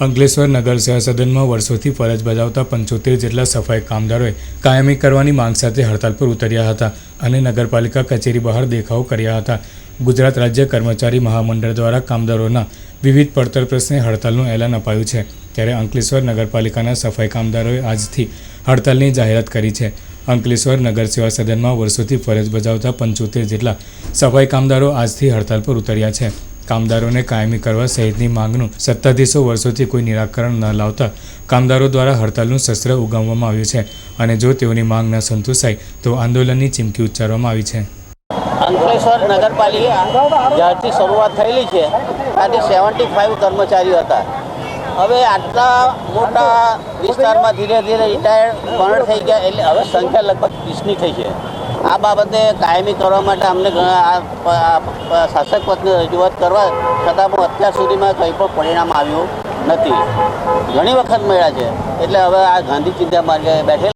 અંકલેશ્વર નગર સેવા સદનમાં વર્ષોથી ફરજ બજાવતા પંચોતેર જેટલા સફાઈ કામદારોએ કાયમી કરવાની માંગ સાથે હડતાલ પર ઉતર્યા હતા અને નગરપાલિકા કચેરી બહાર દેખાવો કર્યા હતા. ગુજરાત રાજ્ય કર્મચારી મહામંડળ દ્વારા કામદારોના વિવિધ પડતર પ્રશ્ને હડતાલનું એલાન અપાયું છે. ત્યારે અંકલેશ્વર નગરપાલિકાના સફાઈ કામદારોએ આજથી હડતાલની જાહેરાત કરી છે. અંકલેશ્વર નગર સેવા સદનમાં વર્ષોથી ફરજ બજાવતા પંચોતેર જેટલા સફાઈ કામદારો આજથી હડતાલ પર ઉતર્યા છે. કામદારોને કાયમી કરવા સહિતની માંગનું સત્તાધીશો વર્ષોથી કોઈ નિરાકરણ ન લાવતા કામદારો દ્વારા હડતાલનું શસ્ત્ર ઉગામવામાં આવ્યું છે અને જો તેઓની માંગ ન સંતોષાય તો આંદોલનની ચીમકી ઉચ્ચારવામાં આવી છે. અંકલેશ્વર નગરપાલિકા જ્યારથી શરૂઆત થયેલી છે ત્યાંથી સેવન્ટી ફાઇવ કર્મચારીઓ હતા. હવે આટલા મોટા વિસ્તારમાં ધીરે ધીરે રિટાયર્ડ પણ થઈ ગયા એટલે હવે સંખ્યા લગભગ વીસની થઈ છે. આ બાબતે કાયમી કરવા માટે અમને શાસક પદને રજૂઆત કરવા છતાં પણ અત્યાર સુધીમાં કંઈ પણ પરિણામ આવ્યું નથી. ઘણી વખત મળ્યા છે. એટલે હવે આ ગાંધી ચિંતા માર્ગે બેઠેલા